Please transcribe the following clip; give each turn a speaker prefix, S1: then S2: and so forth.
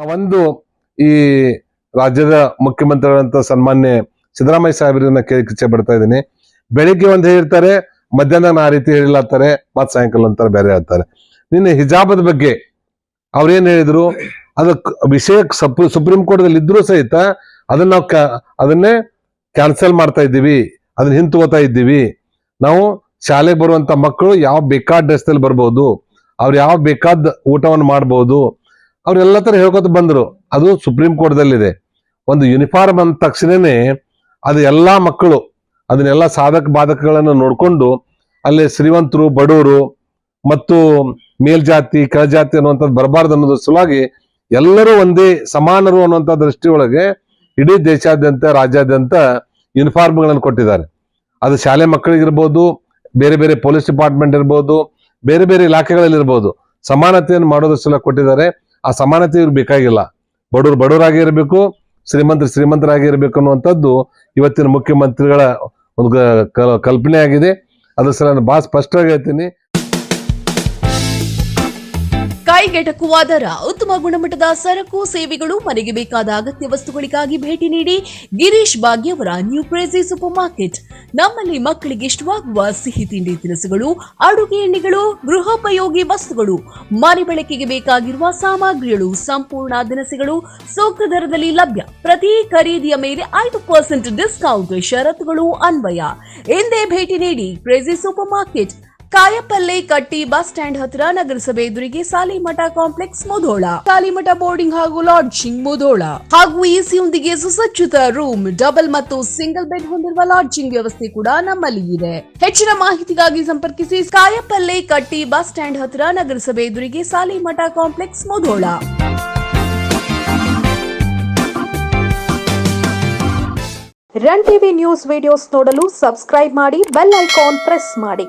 S1: ಒಂದು ಈ ರಾಜ್ಯದ ಮುಖ್ಯಮಂತ್ರಿಗಳಂತ ಸನ್ಮಾನ್ಯ ಸಿದ್ದರಾಮಯ್ಯ ಸಾಹೇಬ್ರನ್ನ ಕೇಳಿ ಕಿಚ್ಚೆ ಪಡ್ತಾ ಇದ್ದೀನಿ. ಬೆಳಿಗ್ಗೆ ಒಂದು ಹೇಳಿರ್ತಾರೆ, ಮಧ್ಯಾಹ್ನ ಆ ರೀತಿ ಹೇಳಿಲ್ಲತ್ತಾರೆ ಮತ್ ಸಾಯಂಕಾಲ ಅಂತಾರೆ, ಬೇರೆ ಹೇಳ್ತಾರೆ ನಿನ್ನೆ ಹಿಜಾಬದ ಬಗ್ಗೆ ಅವ್ರೇನ್ ಹೇಳಿದ್ರು ಅದಕ್ಕೆ ವಿಷಯ ಸಪ್- ಸುಪ್ರೀಂ ಕೋರ್ಟ್ದಲ್ಲಿ ಇದ್ರೂ ಸಹಿತ ಅದನ್ನ ನಾವು ಅದನ್ನೇ ಕ್ಯಾನ್ಸಲ್ ಮಾಡ್ತಾ ಇದ್ದೀವಿ, ಅದನ್ನ ಹಿಂತುಗೋತಾ ಇದ್ದೀವಿ. ನಾವು ಶಾಲೆಗೆ ಬರುವಂತ ಮಕ್ಕಳು ಯಾವ ಬೇಕಾದ ಡ್ರೆಸ್ ಅಲ್ಲಿ ಬರ್ಬೋದು, ಅವ್ರು ಯಾವ ಬೇಕಾದ ಊಟವನ್ನು ಮಾಡ್ಬೋದು ಅವ್ರೆಲ್ಲ ತರ ಹೇಳ್ಕೊತ ಬಂದರು. ಅದು ಸುಪ್ರೀಂ ಕೋರ್ಟ್ದಲ್ಲಿದೆ ಒಂದು ಯೂನಿಫಾರ್ಮ್ ಅಂದ ತಕ್ಷಣನೇ ಅದು ಎಲ್ಲಾ ಮಕ್ಕಳು, ಅದನ್ನೆಲ್ಲ ಸಾಧಕ ಬಾಧಕಗಳನ್ನು ನೋಡಿಕೊಂಡು ಅಲ್ಲಿ ಶ್ರೀಮಂತರು ಬಡವರು ಮತ್ತು ಮೇಲ್ಜಾತಿ, ಕೆಳಜಾತಿ ಅನ್ನುವಂಥದ್ದು ಬರಬಾರ್ದು ಅನ್ನೋದ್ರ ಸಲುವಾಗಿ ಎಲ್ಲರೂ ಒಂದೇ ಸಮಾನರು ಅನ್ನುವಂಥ ದೃಷ್ಟಿಯೊಳಗೆ ಇಡೀ ದೇಶಾದ್ಯಂತ, ರಾಜ್ಯಾದ್ಯಂತ ಯೂನಿಫಾರ್ಮ್ಗಳನ್ನು ಕೊಟ್ಟಿದ್ದಾರೆ. ಅದು ಶಾಲೆ ಮಕ್ಕಳಿಗಿರ್ಬೋದು, ಬೇರೆ ಬೇರೆ ಪೊಲೀಸ್ ಡಿಪಾರ್ಟ್ಮೆಂಟ್ ಇರ್ಬೋದು, ಬೇರೆ ಬೇರೆ ಇಲಾಖೆಗಳಲ್ಲಿ ಇರ್ಬೋದು ಸಮಾನತೆಯನ್ನು ಮಾಡೋದ್ರ ಸಲ ಕೊಟ್ಟಿದ್ದಾರೆ. ಆ ಸಮಾನತೆ ಇವ್ರಿಗೆ ಬೇಕಾಗಿಲ್ಲ. ಬಡವರು ಬಡವರಾಗಿ ಇರಬೇಕು, ಶ್ರೀಮಂತರು ಶ್ರೀಮಂತರಾಗಿ ಇರಬೇಕು ಅನ್ನುವಂಥದ್ದು ಇವತ್ತಿನ ಮುಖ್ಯಮಂತ್ರಿಗಳ ಒಂದು ಕಲ್ಪನೆ ಆಗಿದೆ. ಅದ್ರ ಸಲ ನಾನು ಬಹಳ ಸ್ಪಷ್ಟವಾಗಿ ಹೇಳ್ತೀನಿ.
S2: ಕೈಗೆಟಕುವ ದರ, ಉತ್ತಮ ಗುಣಮಟ್ಟದ ಸರಕು, ಸೇವೆಗಳು, ಮನೆಗೆ ಬೇಕಾದ ಅಗತ್ಯ ವಸ್ತುಗಳಿಗಾಗಿ ಭೇಟಿ ನೀಡಿ ಗಿರೀಶ್ ಭಾಗ್ಯವರ ನ್ಯೂ ಕ್ರೇಜಿ ಸೂಪರ್ ಮಾರ್ಕೆಟ್ ನಮ್ಮಲ್ಲಿ ಮಕ್ಕಳಿಗೆ ಇಷ್ಟವಾಗುವ ಸಿಹಿ ತಿಂಡಿ ತಿನಿಸುಗಳು, ಅಡುಗೆ ಎಣ್ಣೆಗಳು, ಗೃಹೋಪಯೋಗಿ ವಸ್ತುಗಳು, ಮನೆ ಬಳಕೆಗೆ ಬೇಕಾಗಿರುವ ಸಾಮಗ್ರಿಗಳು, ಸಂಪೂರ್ಣ ದಿನಸಿಗಳು ಸೂಕ್ತ ದರದಲ್ಲಿ ಲಭ್ಯ. ಪ್ರತಿ ಖರೀದಿಯ ಮೇಲೆ ಐದು ಪರ್ಸೆಂಟ್ ಡಿಸ್ಕೌಂಟ್ ಷರತ್ತುಗಳು ಅನ್ವಯ. ಎಂದೇ ಭೇಟಿ ನೀಡಿ ಕ್ರೇಜಿ ಸೂಪರ್ ಮಾರ್ಕೆಟ್. ಕಾಯಪಲ್ಲೆ ಕಟ್ಟಿ ಬಸ್ ಸ್ಟ್ಯಾಂಡ್ ಹತ್ತಿರ ನಗರಸಭೆ ಎದುರಿಗೆ ಸಾಲಿಮಠ ಕಾಂಪ್ಲೆಕ್ಸ್ ಮುಧೋಳ. ಸಾಲಿಮಠ ಬೋರ್ಡಿಂಗ್ ಹಾಗೂ ಲಾಡ್ಜಿಂಗ್ ಮುಧೋಳ. ಹಾಗೂ ಎಸಿಯೊಂದಿಗೆ ಸುಸಜ್ಜಿತ ರೂಮ್, ಡಬಲ್ ಮತ್ತು ಸಿಂಗಲ್ ಬೆಡ್ ಹೊಂದಿರುವ ಲಾಡ್ಜಿಂಗ್ ವ್ಯವಸ್ಥೆ ಕೂಡ ನಮ್ಮಲ್ಲಿ ಇದೆ. ಹೆಚ್ಚಿನ ಮಾಹಿತಿಗಾಗಿ ಸಂಪರ್ಕಿಸಿ ಕಾಯಪಲ್ಲೆ ಕಟ್ಟಿ ಬಸ್ ಸ್ಟ್ಯಾಂಡ್ ಹತ್ತಿರ ನಗರಸಭೆ ಎದುರಿಗೆ Salimath complex Mudhol.
S3: Run TV news videos ನೋಡಲು ಸಬ್ಸ್ಕ್ರೈಬ್ ಮಾಡಿ, ಬೆಲ್ ಐಕಾನ್ ಪ್ರೆಸ್ ಮಾಡಿ.